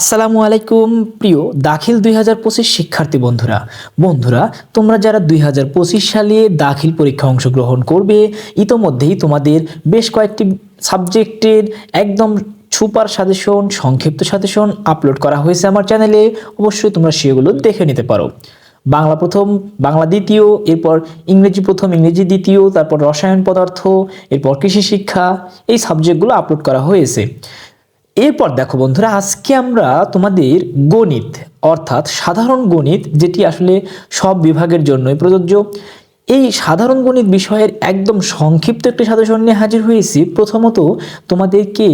আসসালামু আলাইকুম, প্রিয় দাখিল দুই হাজার পঁচিশ শিক্ষার্থী বন্ধুরা। বন্ধুরা, তোমরা যারা দুই হাজার পঁচিশ সালে দাখিল পরীক্ষা অংশগ্রহণ করবে, ইতোমধ্যেই তোমাদের বেশ কয়েকটি সাবজেক্টের একদম সুপার সাজেশন, সংক্ষিপ্ত সাজেশন আপলোড করা হয়েছে আমার চ্যানেলে। অবশ্যই তোমরা সেগুলো দেখে নিতে পারো। বাংলা প্রথম, বাংলা দ্বিতীয়, এরপর ইংরেজি প্রথম, ইংরেজি দ্বিতীয়, তারপর রসায়ন পদার্থ, এরপর কৃষি শিক্ষা, এই সাবজেক্টগুলো আপলোড করা হয়েছে। এরপর দেখো বন্ধুরা, আজকে আমরা তোমাদের গণিত, অর্থাৎ সাধারণ গণিত, যেটি আসলে সব বিভাগের জন্যই প্রযোজ্য। এই সাধারণ গণিত বিষয়ের একদম সংক্ষিপ্ত একটি সাজেশন নিয়ে হাজির হয়েছি। প্রথমত তোমাদেরকে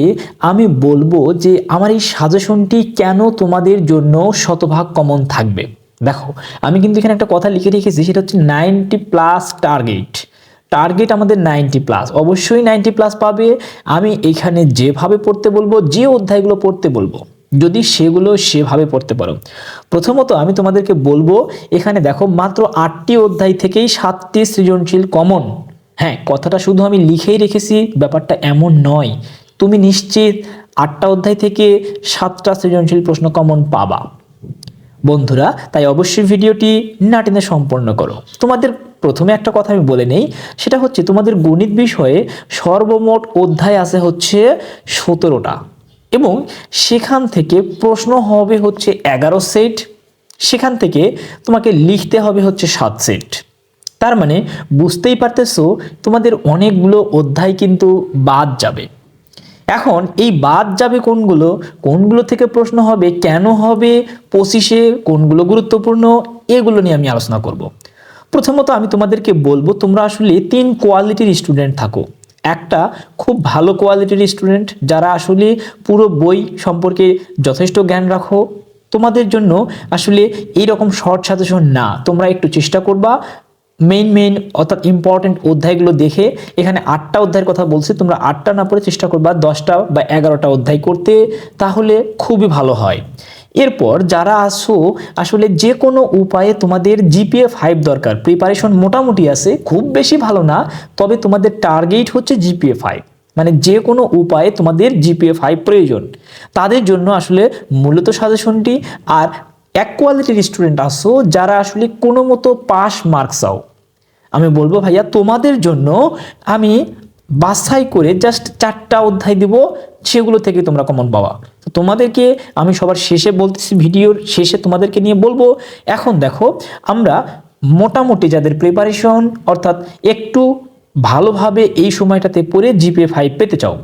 আমি বলব যে আমার এই সাজেশনটি কেন তোমাদের জন্য শতভাগ কমন থাকবে। দেখো, আমি কিন্তু এখানে একটা কথা লিখে রেখেছি, সেটা হচ্ছে নাইনটি প্লাস টার্গেট টার্গেট আমাদের নাইনটি প্লাস অবশ্যই নাইনটি প্লাস পাবে। আমি এখানে যেভাবে পড়তে বলব, যে অধ্যায়গুলো পড়তে বলব, যদি সেগুলো সেভাবে পড়তে পারো। প্রথমত আমি তোমাদেরকে বলব, এখানে দেখো মাত্র আটটি অধ্যায় থেকেই সাতটি সৃজনশীল কমন হ্যাঁ কথাটা শুধু আমি লিখেই রেখেছি, ব্যাপারটা এমন নয়। তুমি নিশ্চিত আটটা অধ্যায় থেকে সাতটা সৃজনশীল প্রশ্ন কমন পাবা। বন্ধুরা, তাই অবশ্যই ভিডিওটি না টেনে সম্পন্ন করো। তোমাদের প্রথমে একটা কথা আমি বলে নেই, সেটা হচ্ছে তোমাদের গণিত বিষয়ে সর্বমোট অধ্যায় আছে হচ্ছে সতেরোটা এবং সেখান থেকে প্রশ্ন হবে হচ্ছে এগারো সেট, সেখান থেকে তোমাকে লিখতে হবে হচ্ছে সাত সেট। তার মানে বুঝতেই পারতেছো, তোমাদের অনেকগুলো অধ্যায় কিন্তু বাদ যাবে। এখন এই বাদ যাবে কোনগুলো? কোনগুলো থেকে প্রশ্ন হবে? কেন হবে? পঁচিশে কোনগুলো গুরুত্বপূর্ণ? এগুলো নিয়ে আমি আলোচনা করব। প্রথমত আমি তোমাদেরকে বলব, তোমরা আসলে তিন কোয়ালিটির স্টুডেন্ট থাকো। একটা খুব ভালো কোয়ালিটির স্টুডেন্ট যারা আসলে পুরো বই সম্পর্কে যথেষ্ট জ্ঞান রাখো। তোমাদের জন্য আসলে এইরকম শর্ট সাজেশন না। তোমরা একটু চেষ্টা করবা। মেইন মেইন অর্থাৎ ইম্পর্টেন্ট অধ্যায়গুলো দেখে এখানে আটটা অধ্যায়ের কথা বলছি, তোমরা আটটা না পড়ে চেষ্টা করবা দশটা বা এগারোটা অধ্যায় করতে, তাহলে খুবই ভালো হয়। এরপর যারা আসো আসলে যে কোনো উপায়ে তোমাদের জিপিএ ফাইভ দরকার প্রিপারেশন মোটামুটি আছে, খুব বেশি ভালো না, তবে তোমাদের টার্গেট হচ্ছে জিপিএ ফাইভ মানে যে কোনো উপায়ে তোমাদের জিপিএ ফাইভ প্রয়োজন। তাদের জন্য আসলে মূলত সাজেশনটি আর এক কোয়ালিটির স্টুডেন্ট আসো যারা আসলে কোনো মতো পাস মার্কস চাও। আমি বলব, ভাইয়া, তোমাদের জন্য আমি বাছাই করে জাস্ট চারটা অধ্যায় দিব, সেগুলো থেকে তোমরা কমন পাওয়া তো তোমাদেরকে আমি সবার শেষে বলতেছি, ভিডিওর শেষে তোমাদেরকে নিয়ে বলব, এখন দেখো, আমরা মোটামুটি যাদের প্রিপারেশন অর্থাৎ একটু ভালোভাবে এই সময়টাতে পড়ে জিপিএ ফাইভ পেতে চাও।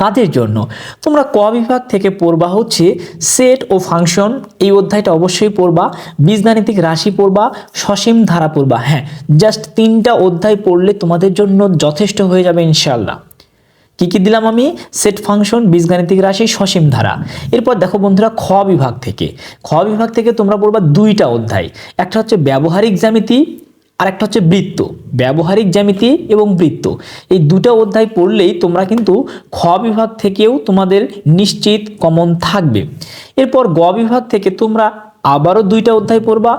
তাদের জন্য। তোমরা ক বিভাগ থেকে পড়বা হচ্ছে সেট ও ফাংশন এই অধ্যায়টা অবশ্যই পড়বা। বীজগাণিতিক রাশি পড়বা, সসীম ধারা পড়বা। হ্যাঁ জাস্ট তিনটা অধ্যায় পড়লে তোমাদের জন্য যথেষ্ট হয়ে যাবে ইনশাল্লাহ কি কি দিলাম আমি? সেট ফাংশন বীজগাণিতিক রাশি, সসীম ধারা। এরপর দেখো বন্ধুরা খ বিভাগ থেকে। খ বিভাগ থেকে তোমরা পড়বা দুইটা অধ্যায়। একটা হচ্ছে ব্যবহারিক জ্যামিতি আর একটা হচ্ছে বৃত্ত, ব্যবহারিক জ্যামিতি এবং বৃত্ত। এই দুটো অধ্যায় পড়লেই তোমরা কিন্তু খ বিভাগ থেকেও তোমাদের নিশ্চিত কমন থাকবে। এরপর গ বিভাগ থেকে তোমরা আবারও দুইটা অধ্যায় পড়বা।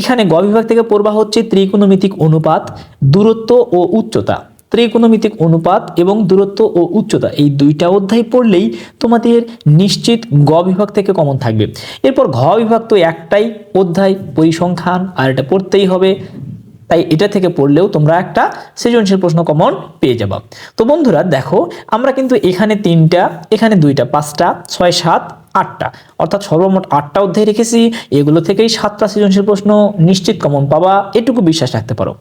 এখানে গ বিভাগ থেকে পড়বা হচ্ছে ত্রিকোণমিতিক অনুপাত, দূরত্ব ও উচ্চতা। ত্রিকোণমিতিক অনুপাত এবং দূরত্ব ও উচ্চতা এই দুইটা অধ্যায় পড়লেই তোমাদের নিশ্চিত গ বিভাগ থেকে কমন থাকবে। এরপর ঘ বিভাগ তো একটাই অধ্যায় পরিসংখ্যান, আর এটা পড়তেই হবে। তাই এটা থেকে পড়লেও তোমরা একটা সৃজনশীল প্রশ্ন কমন পেয়ে যাবা। তো বন্ধুরা, দেখো, আমরা কিন্তু এখানে তিনটা, এখানে দুইটা, পাঁচটা, ছয়, সাত, আটটা, অর্থাৎ সর্বমোট আটটা অধ্যায় রেখেছি। এগুলো থেকেই সাতটা সৃজনশীল প্রশ্ন নিশ্চিত কমন পাবা, এটুকু বিশ্বাস রাখতে পারো।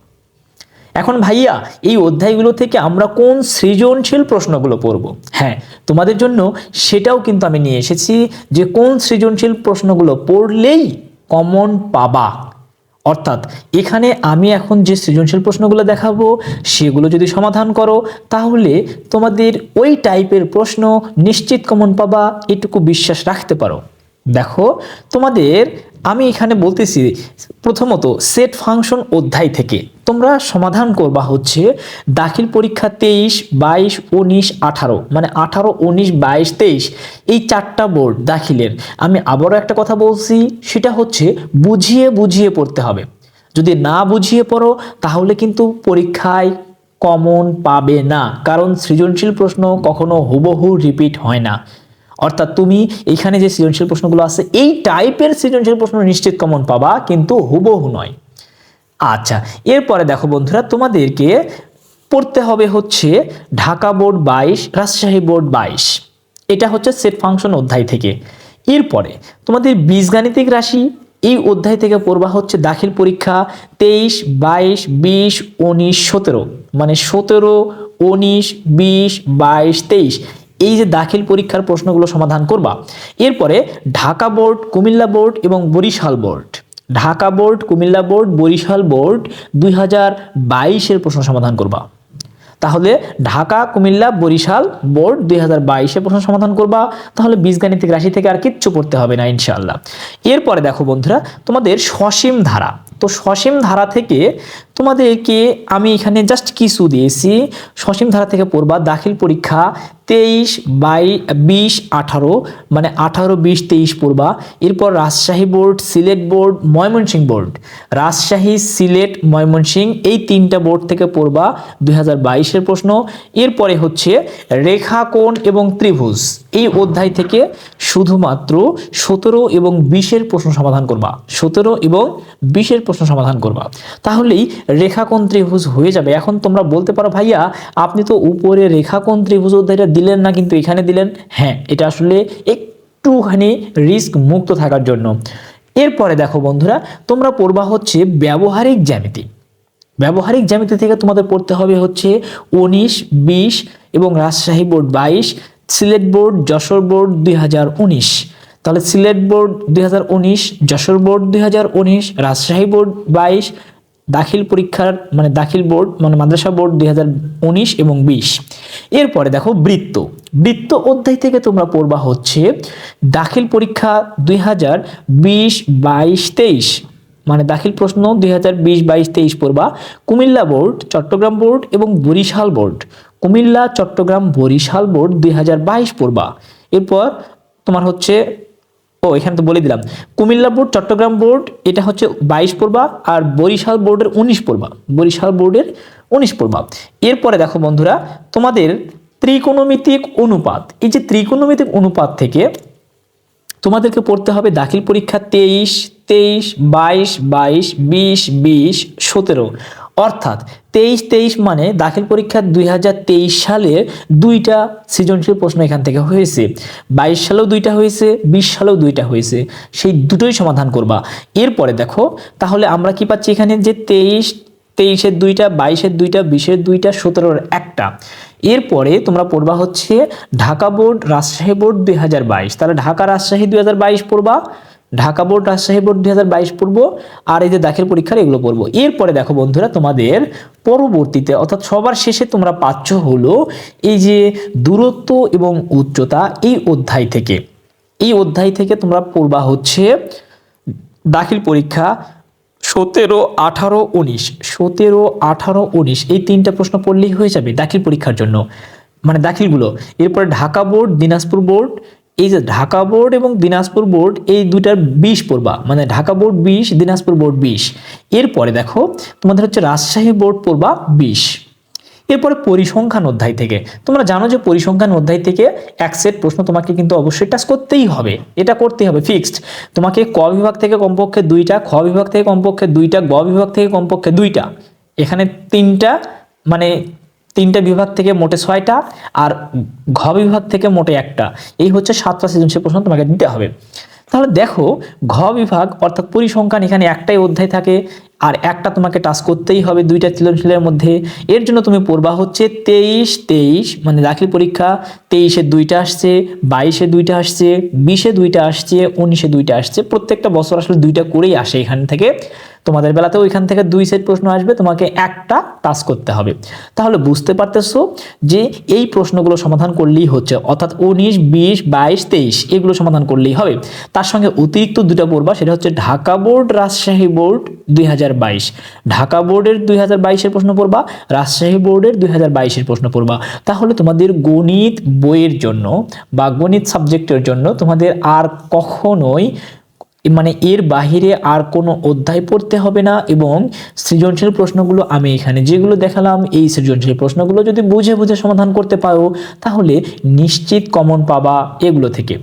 এখন ভাইয়া, এই অধ্যায়গুলো থেকে আমরা কোন সৃজনশীল প্রশ্নগুলো পড়ব? হ্যাঁ তোমাদের জন্য সেটাও কিন্তু আমি নিয়ে এসেছি যে কোন সৃজনশীল প্রশ্নগুলো পড়লেই কমন পাবা। অর্থাৎ এখানে আমি এখন যে সৃজনশীল প্রশ্নগুলো দেখাবো, সেগুলো যদি সমাধান করো, তাহলে তোমাদের ওই টাইপের প্রশ্ন নিশ্চিত কমন পাবা, এটুকু বিশ্বাস রাখতে পারো। দেখো, তোমাদের আমি এখানে বলতেছি, প্রথমত সেট ফাংশন অধ্যায় থেকে। তোমরা সমাধান করবা হচ্ছে দাখিল পরীক্ষা তেইশ, বাইশ, উনিশ, আঠারো। মানে আঠারো, উনিশ, বাইশ, তেইশ, এই চারটা বোর্ড দাখিলের। আমি আবারও একটা কথা বলছি, সেটা হচ্ছে বুঝিয়ে বুঝিয়ে পড়তে হবে। যদি না বুঝিয়ে পড়ো, তাহলে কিন্তু পরীক্ষায় কমন পাবে না। কারণ সৃজনশীল প্রশ্ন কখনো হুবহু রিপিট হয় না। অর্থাৎ তুমি এখানে যে সৃজনশীল প্রশ্নগুলো আছে, এই টাইপের সৃজনশীল প্রশ্ন নিশ্চিত কমন পাবা, কিন্তু হুবহু নয়। আচ্ছা এরপরে দেখো বন্ধুরা, তোমাদেরকে পড়তে হবে হচ্ছে ঢাকা বোর্ড বাইশ, রাজশাহী বোর্ড বাইশ। এটা হচ্ছে সেট ফাংশন অধ্যায় থেকে। এরপরে তোমাদের বীজগাণিতিক রাশি, এই অধ্যায় থেকে পড়বা হচ্ছে দাখিল পরীক্ষা তেইশ, বাইশ, বিশ, উনিশ, সতেরো। মানে সতেরো, উনিশ, বিশ, বাইশ, তেইশ। এই যে দাখিল পরীক্ষার প্রশ্নগুলো সমাধান করবা। এরপরে ঢাকা বোর্ড, কুমিল্লা বোর্ড এবং Barishal board. Dhaka board, Cumilla board, Barishal board দুই হাজার বাইশের প্রশ্ন সমাধান করবা। তাহলে ঢাকা, কুমিল্লা, বরিশাল বোর্ড দুই হাজার বাইশে প্রশ্ন সমাধান করবা। তাহলে বীজগাণিতিক রাশি থেকে আর কিচ্ছু পড়তে হবে না ইনশাল্লাহ এরপরে দেখো বন্ধুরা, তোমাদের সসীম ধারা। তো সসীম ধারা থেকে তোমাদেরকে আমি এখানে জাস্ট কিছু দিয়েছি। সসীম ধারা থেকে পড়বা, দাখিল পরীক্ষা তেইশ বাই বিশ আঠারো মানে আঠারো বিশ তেইশ পড়বা। এরপর Rajshahi board, Sylhet board, Mymensingh board. Rajshahi, Sylhet, Mymensingh, এই তিনটা বোর্ড থেকে পড়বা দুই হাজার প্রশ্ন। এরপরে হচ্ছে রেখাকোণ এবং ত্রিভুজ। এই অধ্যায় থেকে শুধুমাত্র সতেরো এবং বিশের প্রশ্ন সমাধান করবা। সতেরো এবং বিশের প্রশ্ন সমাধান করবা। তাহলেই রেখাকোণ ত্রিভুজ হয়ে যাবে। এখন তোমরা বলতে পারো, ভাইয়া, আপনি তো উপরে রেখাকোণ ত্রিভুজ অধ্যায়টা দিলেন না, কিন্তু এখানে দিলেন। হ্যাঁ এটা আসলে একটুখানি রিস্ক মুক্ত থাকার জন্য। এরপরে দেখো বন্ধুরা, তোমরা পড়বা হচ্ছে ব্যবহারিক জ্যামিতি। ব্যবহারিক জ্যামিতি থেকে তোমাদের পড়তে হবে হচ্ছে উনিশ, বিশ এবং রাজশাহী বোর্ড বাইশ, সিলেট বোর্ড, যশোর বোর্ড দুই হাজার উনিশ। তাহলে সিলেট বোর্ড দুই হাজার উনিশ, যশোর বোর্ড দুই হাজার উনিশ, রাজশাহী বোর্ড বাইশ দাখিল পরীক্ষার মানে দাখিল বোর্ড মানে মাদ্রাসা বোর্ড দুই এবং বিশ। এরপরে দেখো বৃত্ত। বৃত্ত অধ্যায় থেকে তোমরা পড়বা হচ্ছে দাখিল পরীক্ষা দুই হাজার বিশ বাইশ তেইশ। মানে দাখিল প্রশ্ন দুই হাজার বিশ বাইশ তেইশ পড়বা। কুমিল্লা বোর্ড, চট্টগ্রাম বোর্ড এবং বরিশাল বোর্ড। কুমিল্লা, চট্টগ্রাম, বরিশাল বোর্ড দুই হাজার বাইশ পড়বা। এরপর তোমার হচ্ছে ও, এখানে তো বলে দিলাম। কুমিল্লা বোর্ড, চট্টগ্রাম বোর্ড, এটা হচ্ছে বাইশ পড়বা আর বরিশাল বোর্ডের উনিশ পড়বা। বরিশাল বোর্ডের উনিশ পড়বা। এরপরে দেখো বন্ধুরা, তোমাদের ত্রিকোণমিতিক অনুপাত। এই যে ত্রিকোণমিতিক অনুপাত থেকে তোমাদেরকে পড়তে হবে দাখিল পরীক্ষা তেইশ তেইশ, বাইশ বাইশ, বিশ বিশ, সতেরো। অর্থাৎ তেইশ তেইশ মানে দাখিল পরীক্ষা দুই হাজার তেইশ সালে দুইটা সৃজনশীল প্রশ্ন এখান থেকে হয়েছে। বাইশ সালেও দুইটা হয়েছে, বিশ সালেও দুইটা হয়েছে। সেই দুটোই সমাধান করবা। এরপরে দেখো, তাহলে আমরা কি পাচ্ছি এখানে যে তেইশ, তেইশের দুইটা, বাইশের দুইটা, বিশের দুইটা, সতেরোর একটা। এরপরে তোমরা পড়বা হচ্ছে ঢাকা বোর্ড রাজশাহী বোর্ড দুই হাজার বাইশ। তাহলে ঢাকা রাজশাহী দুই হাজার বাইশ পড়বা। ঢাকা বোর্ড, রাজশাহী বোর্ড দুই পড়ব, আর এই যে দাখিল পরীক্ষার এগুলো পড়ব। এরপরে দেখো বন্ধুরা, তোমাদের পরবর্তীতে, অর্থাৎ সবার শেষে তোমরা পাচ্ছ হলো এই যে দূরত্ব এবং উচ্চতা এই অধ্যায় থেকে। এই অধ্যায় থেকে তোমরা পড়বা হচ্ছে দাখিল পরীক্ষা সতেরো, আঠারো, উনিশ। সতেরো, আঠারো, উনিশ, এই তিনটা প্রশ্ন পড়লেই হয়ে যাবে দাখিল পরীক্ষার জন্য। মানে দাখিলগুলো। এরপরে ঢাকা বোর্ড, দিনাজপুর বোর্ড এই যে ঢাকা বোর্ড এবং দিনাজপুর বোর্ড, এই দুইটার বিশ পড়বা। মানে ঢাকা বোর্ড বিশ, দিনাজপুর বোর্ড বিশ। এরপরে দেখো, তোমাদের হচ্ছে রাজশাহী বোর্ড পড়বা বিশ। এরপরে পরিসংখ্যান অধ্যায় থেকে। তোমরা জানো যে পরিসংখ্যান অধ্যায় থেকে এক সেট প্রশ্ন তোমাকে কিন্তু অবশ্যই টাচ করতেই হবে। এটা করতেই হবে ফিক্সড তোমাকে ক বিভাগ থেকে কমপক্ষে দুইটা, খ বিভাগ থেকে কমপক্ষে দুইটা, গ বিভাগ থেকে কমপক্ষে দুইটা। এখানে তিনটা মানে তিনটা বিভাগ থেকে মোটে ছয়টা আর ঘ বিভাগ থেকে মোটে একটা। এই হচ্ছে সাতটা সৃজনশীল প্রশ্ন তোমাকে দিতে হবে। তাহলে দেখো, ঘ বিভাগ অর্থাৎ পরিসংখ্যান এখানে একটাই অধ্যায় থাকে আর একটা তোমাকে টাচ করতেই হবে দুইটা সৃজনশীলের মধ্যে। এর জন্য তুমি পড়বা হচ্ছে তেইশ তেইশ মানে দাখিল পরীক্ষা, তেইশে দুইটা আসছে, বাইশে দুইটা আসছে, বিশে দুইটা আসছে, উনিশে দুইটা আসছে। প্রত্যেকটা বছর আসলে দুইটা করেই আসে এখান থেকে। তোমাদের বেলাতেও ওইখান থেকে দুই সেট প্রশ্ন আসবে, তোমাকে একটা টাচ করতে হবে। তাহলে বুঝতে পারতেছো যে এই প্রশ্নগুলো সমাধান করলেই হচ্ছে, অর্থাৎ উনিশ, বিশ, বাইশ, তেইশ, এগুলো সমাধান করলেই হবে। তার সঙ্গে অতিরিক্ত দুটা পড়বা সেটা হচ্ছে ঢাকা বোর্ড রাজশাহী বোর্ড দুই হাজার বাইশ। ঢাকা বোর্ডের দুই হাজার প্রশ্ন পড়বা, রাজশাহী বোর্ডের দুই হাজার প্রশ্ন পড়বা। তাহলে তোমাদের গণিত বইয়ের জন্য বা গণিত সাবজেক্টের জন্য তোমাদের আর কখনোই মানে এর বাহিরে আর কোনো অধ্যায় পড়তে হবে না এবং সৃজনশীল প্রশ্নগুলো আমি এখানে যেগুলো দেখালাম, এই সৃজনশীল প্রশ্নগুলো যদি বুঝে বুঝে সমাধান করতে পারো, তাহলে নিশ্চিত কমন পাবা এগুলো থেকে।